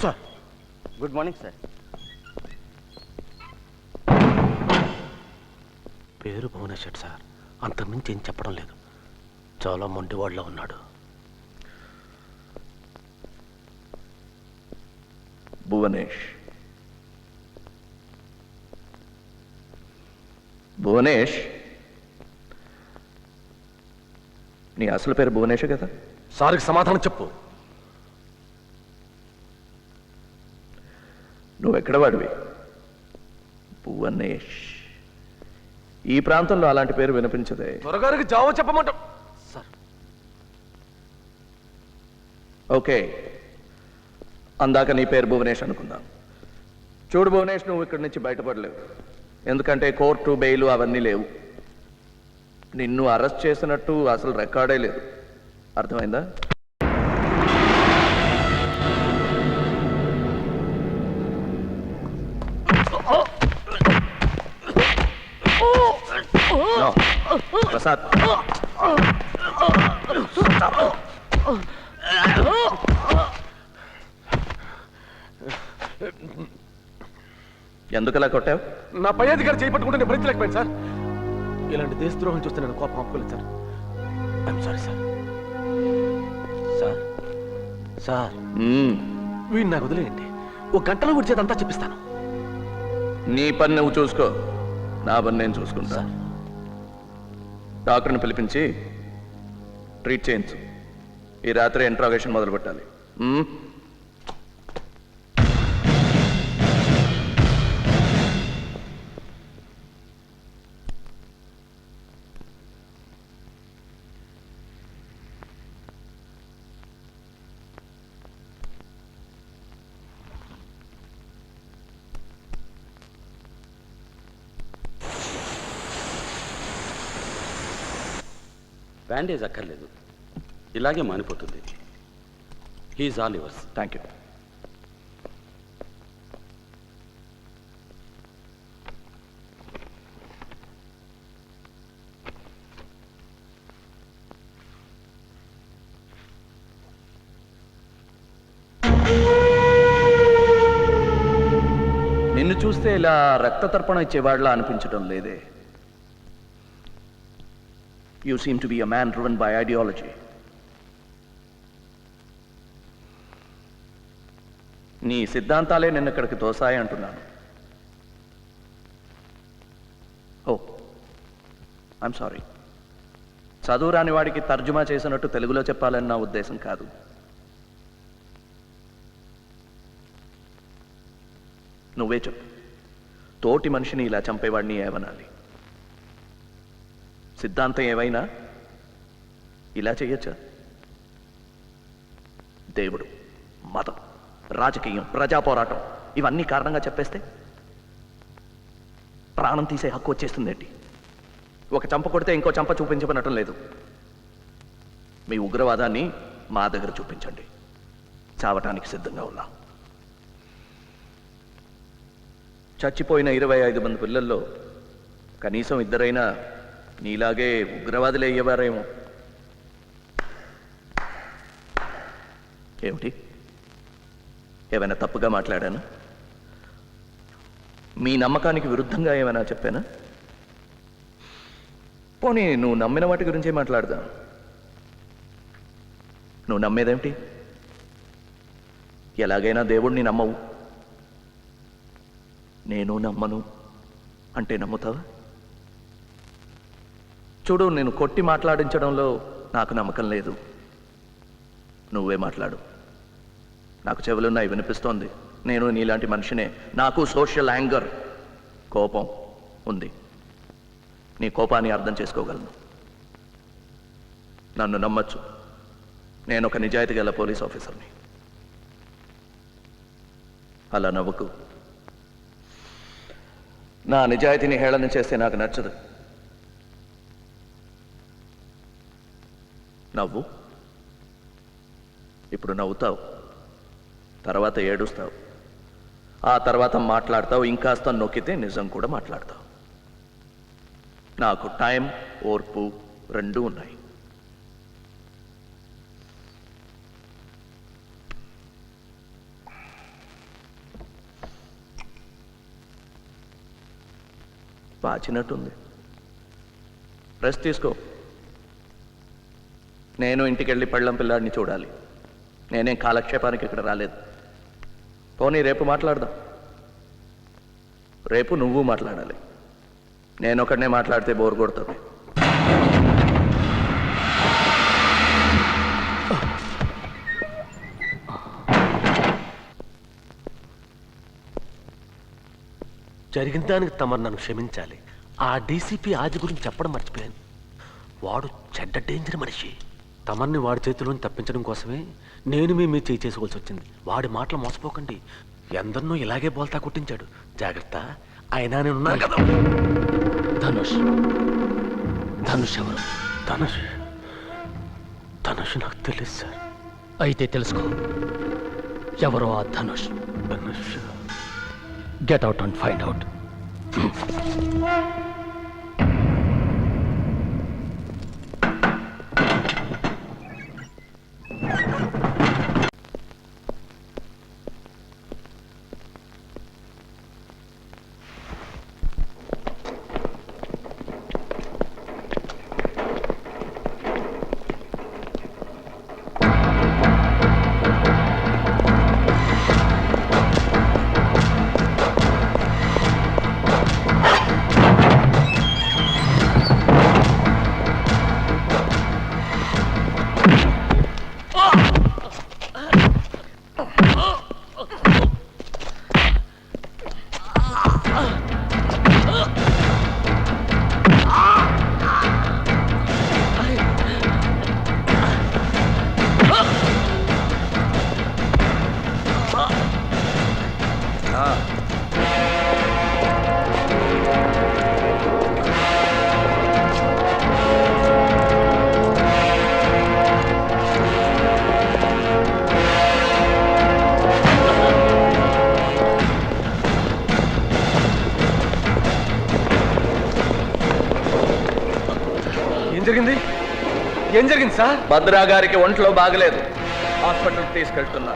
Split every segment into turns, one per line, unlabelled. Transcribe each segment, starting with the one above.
Sir good morning sir
పేరు Bhubaneswar sir అంతకుమించి ఏం చెప్పడం లేదు. చాలా మొండివాళ్ళలో ఉన్నాడు.
భువనేష్ భువనేష్? నీ అసలు పేరు భువనేష్ కదా?
సార్కి సమాధానం చెప్పు.
నువ్వెక్కడ వాడివి? భువనేష్. ఈ ప్రాంతంలో అలాంటి పేరు వినిపించదే.
త్వరగారికి జావ చెప్పమంట సార్.
ఓకే. అందాక నీ పేరు భువనేష్ అనుకుందాం. చూడు భువనేష్ నువ్వు ఇక్కడి నుంచి బయటపడలేవు. ఎందుకంటే కోర్టు బెయిల్ అవన్నీ లేవు. నిన్ను అరెస్ట్ చేసినట్టు అసలు రికార్డే లేదు. అర్థమైందా? No. ప్రసాద్ ఎందుకలా కొట్టావు?
నా పై అధికారి చేపట్టుకుంటే నేను భరించలేకపోయాను సార్. ఇలాంటి దేశద్రోహం చూస్తే నేను కోపం ఆపుకోలేదు sir. I'm sorry. Sir. Sir. Sir. వీడిని నాకు వదిలేయండి. ఒక గంటలో విడిచేదంతా చెప్పిస్తాను.
నీ పని నువ్వు చూసుకో. నా పని నేను చూసుకుంటా. డాక్టర్ని పిలిపించి ట్రీట్ చేయించు. ఈ రాత్రి ఇంట్రాగేషన్ మొదలు పెట్టాలి
బ్యాండేజ్ అక్కర్లేదు. ఇలాగే మానిపోతుంది. He's all yours
thank you నిన్ను చూస్తే ఇలా రక్త తర్పణ ఇచ్చేవాడిలా అనిపించడం లేదే. You seem to be a man driven by ideology. నీ సిద్ధాంతాలే నిన్న ఇక్కడికి తోసాయి అంటున్నాను. ఓ ఐఎమ్ సారీ చదువు రాని వాడికి తర్జుమా చేసినట్టు తెలుగులో చెప్పాలని నా ఉద్దేశం కాదు. నువ్వే చెప్పు. తోటి మనిషిని ఇలా చంపేవాడిని ఏమనాలి? సిద్ధాంతం ఏవైనా ఇలా చేయొచ్చా? దేవుడు మతం రాజకీయం ప్రజా పోరాటం ఇవన్నీ కారణంగా చెప్పేస్తే ప్రాణం తీసే హక్కు వచ్చేస్తుందేంటి ఒక చంప కొడితే ఇంకో చంప చూపించమనటం లేదు. మీ ఉగ్రవాదాన్ని మా దగ్గర చూపించండి. చావటానికి సిద్ధంగా ఉన్నాం. చచ్చిపోయిన ఇరవై ఐదు మంది పిల్లల్లో కనీసం ఇద్దరైనా నీలాగే ఉగ్రవాదులు అయ్యేవారేమో. ఏమిటి? ఏమైనా తప్పుగా మాట్లాడాను? మీ నమ్మకానికి విరుద్ధంగా ఏమైనా చెప్పానా? పోనీ నువ్వు నమ్మిన వాటి గురించే మాట్లాడదాం. నువ్వు నమ్మేదేమిటి? ఎలాగైనా దేవుణ్ణి నమ్మవు. నేను నమ్మను. అంటే నమ్ముతావా? చూడు నేను కొట్టి మాట్లాడించడంలో నాకు నమ్మకం లేదు. నువ్వే మాట్లాడు. నాకు చెవులున్నాయి వినిపిస్తోంది. నేను నీలాంటి మనిషినే. నాకు సోషల్ యాంగర్ కోపం ఉంది. నీ కోపాన్ని అర్థం చేసుకోగలను. నన్ను నమ్మచ్చు. నేను ఒక నిజాయితీ గల పోలీస్ ఆఫీసర్ని. అలా నవ్వుకు. నా నిజాయితీని హేళన చేస్తే నాకు నచ్చదు. నవ్వు. ఇప్పుడు నవ్వుతావు. తర్వాత ఏడుస్తావు. ఆ తర్వాత మాట్లాడతావు. ఇంకాస్త నొక్కితే నిజం కూడా మాట్లాడతావు. నాకు టైం ఓర్పు రెండూ ఉన్నాయి. పాచినట్టుంది రెస్ట్ తీసుకో. నేను ఇంటికెళ్ళి పళ్ళం పిల్లాడిని చూడాలి. నేనేం కాలక్షేపానికి ఇక్కడ రాలేదు. పోనీ రేపు మాట్లాడదాం. రేపు నువ్వు మాట్లాడాలి. నేను ఒకడనే మాట్లాడితే బోర్ కొడుతుంది.
జరిగిన దానికి తమరు నన్ను క్షమించాలి. ఆ డీసీపీ ఆది గురించి చెప్పడం మర్చిపోయాను. వాడు చెడ్డ డేంజర్ మనిషి. తమర్ని వాడి చేతిలోని తప్పించడం కోసమే నేను మీ మీ చేయి చేసుకోవాల్సి వచ్చింది. వాడి మాటలు మోసపోకండి. ఎందరినో ఇలాగే బోల్తా కొట్టించాడు. జాగ్రత్త. అయినా నేను ఉన్నాను కదా.
ధనుష్. ధనుష్ ఎవరు?
ధనుష్. ధనుష్ నాకు తెలియదు సార్.
అయితే తెలుసుకో. ఎవరో ఆ Dhanush?
Dhanush.
Get out and find out.
జరిగింది? ఏం జరిగింది సార్?
భద్రా గారికి ఒంట్లో బాగలేదు. హాస్పిటల్కి తీసుకెళ్తున్నా.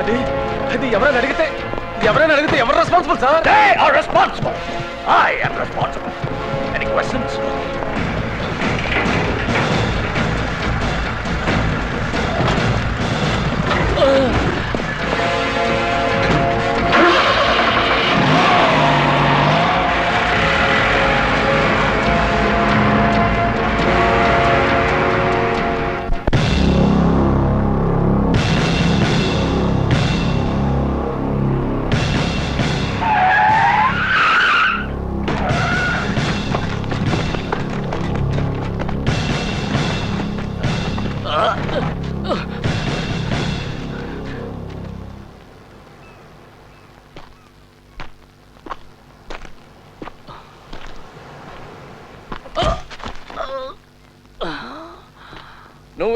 అది అది ఎవరైనా అడిగితే ఎవరైనా అడిగితే ఎవరు responsible sir?
They are responsible. I am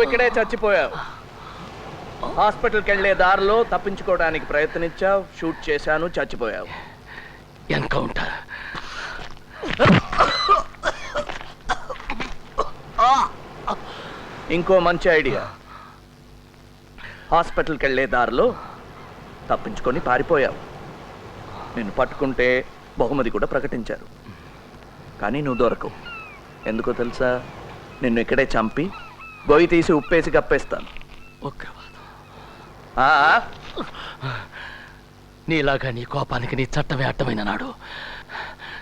ఇక్కడే చచ్చిపోయావు. హాస్పిటల్కి వెళ్ళే దారిలో తప్పించుకోవడానికి ప్రయత్నించావు షూట్ చేశాను చచ్చిపోయావు.
ఎన్కౌంటర్.
ఇంకో మంచి ఐడియా. హాస్పిటల్కి వెళ్ళే దారిలో తప్పించుకొని పారిపోయావు. నిన్ను పట్టుకుంటే బహుమతి కూడా ప్రకటించారు. కానీ నువ్వు దొరకవు. ఎందుకో తెలుసా? నిన్ను ఇక్కడే చంపి గొయ్యి తీసి ఉప్పేసి కప్పేస్తాను. ఆ,
నీలాగా నీ కోపానికి నీ చట్టమే అడ్డమైన నాడు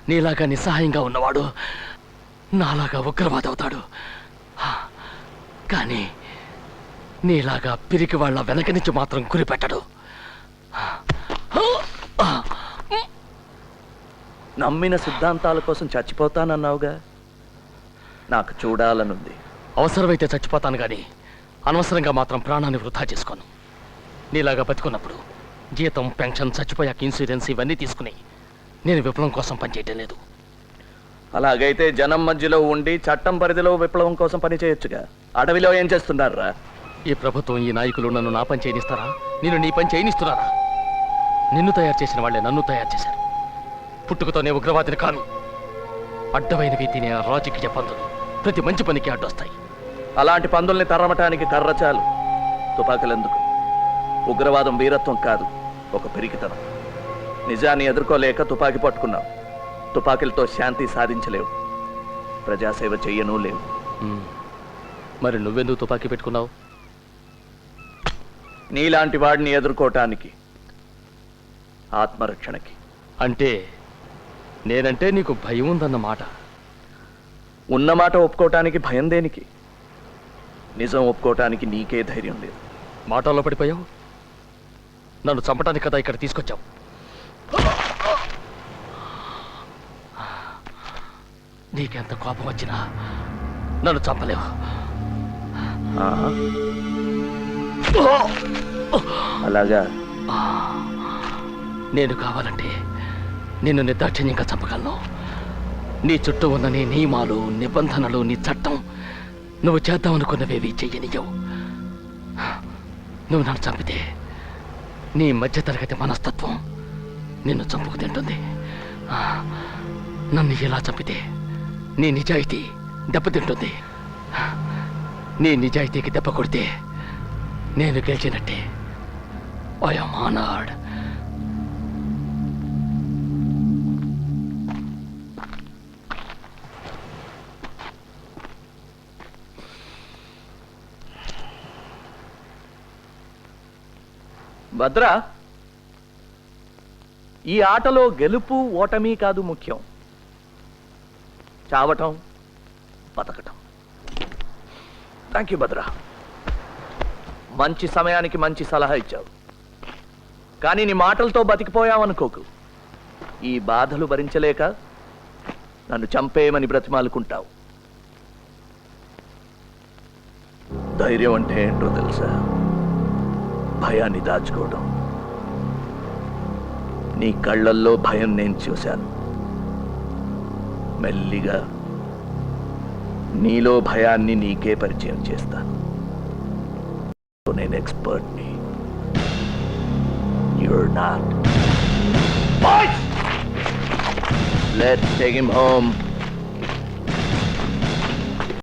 నీలాగా నిస్సహాయంగా ఉన్నవాడు నాలాగా ఉగ్రవాది అవుతాడు కానీ నీలాగా పిరికి వాళ్ళ వెనక నుంచి మాత్రం గురిపెట్టడు.
నమ్మిన సిద్ధాంతాల కోసం చచ్చిపోతానన్నావుగా? నాకు చూడాలనుంది.
అవసరమైతే చచ్చిపోతాను కానీ అనవసరంగా మాత్రం ప్రాణాన్ని వృధా చేసుకోను. నీలాగా బతుకున్నప్పుడు జీతం పెన్షన్ చచ్చిపోయాక ఇన్సూరెన్స్ ఇవన్నీ తీసుకుని నేను విప్లవం కోసం పనిచేయటం లేదు.
అలాగైతే జనం మధ్యలో ఉండి చట్టం పరిధిలో విప్లవం కోసం పని చేయొచ్చుగా అడవిలో ఏం చేస్తున్నారా?
ఈ ప్రభుత్వం ఈ నాయకులు నన్ను నా పని చేయనిస్తారా? నేను నీ పని చేయనిస్తున్నారా? నిన్ను తయారు చేసిన వాళ్ళే నన్ను తయారు చేశారు. పుట్టుకతోనే ఉగ్రవాదిని కాను అడ్డమైనవి తినే రాజకీయ పందులు ప్రతి మంచి పనికి అడ్డొస్తాయి.
అలాంటి పందుల్ని తరమటానికి కర్ర చాలు తుపాకులెందుకు? ఉగ్రవాదం వీరత్వం కాదు ఒక పెరిగితనం నిజాన్ని ఎదుర్కోలేక తుపాకీ పట్టుకున్నావు. తుపాకీలతో శాంతి సాధించలేవు. ప్రజాసేవ చెయ్యను లేవు.
మరి నువ్వెందుకు తుపాకీ పెట్టుకున్నావు?
నీలాంటి వాడిని ఎదుర్కోవటానికి ఆత్మరక్షణకి.
అంటే నేనంటే నీకు భయం ఉందన్నమాట
ఉన్నమాట ఒప్పుకోవటానికి భయం దేనికి? నిజం ఒప్పుకోవటానికి నీకే ధైర్యం లేదు.
మాటల్లో పడిపోయావు? నన్ను చంపడానికి కదా ఇక్కడ తీసుకొచ్చావు? నీకెంత కోపం వచ్చినా నన్ను చంపలేవు.
అలాగా?
నేను కావాలంటే నిన్ను నిర్దాక్షిణ్యంగా చంపగలను. నీ చుట్టూ ఉన్న నీ నియమాలు నిబంధనలు నీ చట్టం నువ్వు చేద్దామనుకున్నవేవి చెయ్యనియవు నువ్వు నన్ను చంపితే నీ మధ్యతరగతి మనస్తత్వం నిన్ను చంపుకు తింటుంది. నన్ను ఇలా చంపితే నీ నిజాయితీ దెబ్బతింటుంది. నీ నిజాయితీకి దెబ్బ కొడితే నేను గెలిచినట్టే. ఐఎమ్ ఆనర్డ్
భద్ర ఈ ఆటలో గెలుపు ఓటమి కాదు ముఖ్యం. చావటం బతకటం. Thank you Bhadra. మంచి సమయానికి మంచి సలహా ఇచ్చావు. కానీ నీ మాటలతో బతికిపోయావనుకోకు. ఈ బాధలు భరించలేక నన్ను చంపేయమని బ్రతిమాలుకుంటావు. ధైర్యం అంటే ఏంటో తెలుసా? భయాన్ని దాచుకోవడం. నీ కళ్ళల్లో భయం నేను చూశాను. మెల్లిగా నీలో భయాన్ని నీకే పరిచయం చేస్తాను నేను ఎక్స్పర్ట్ని. You're not let take home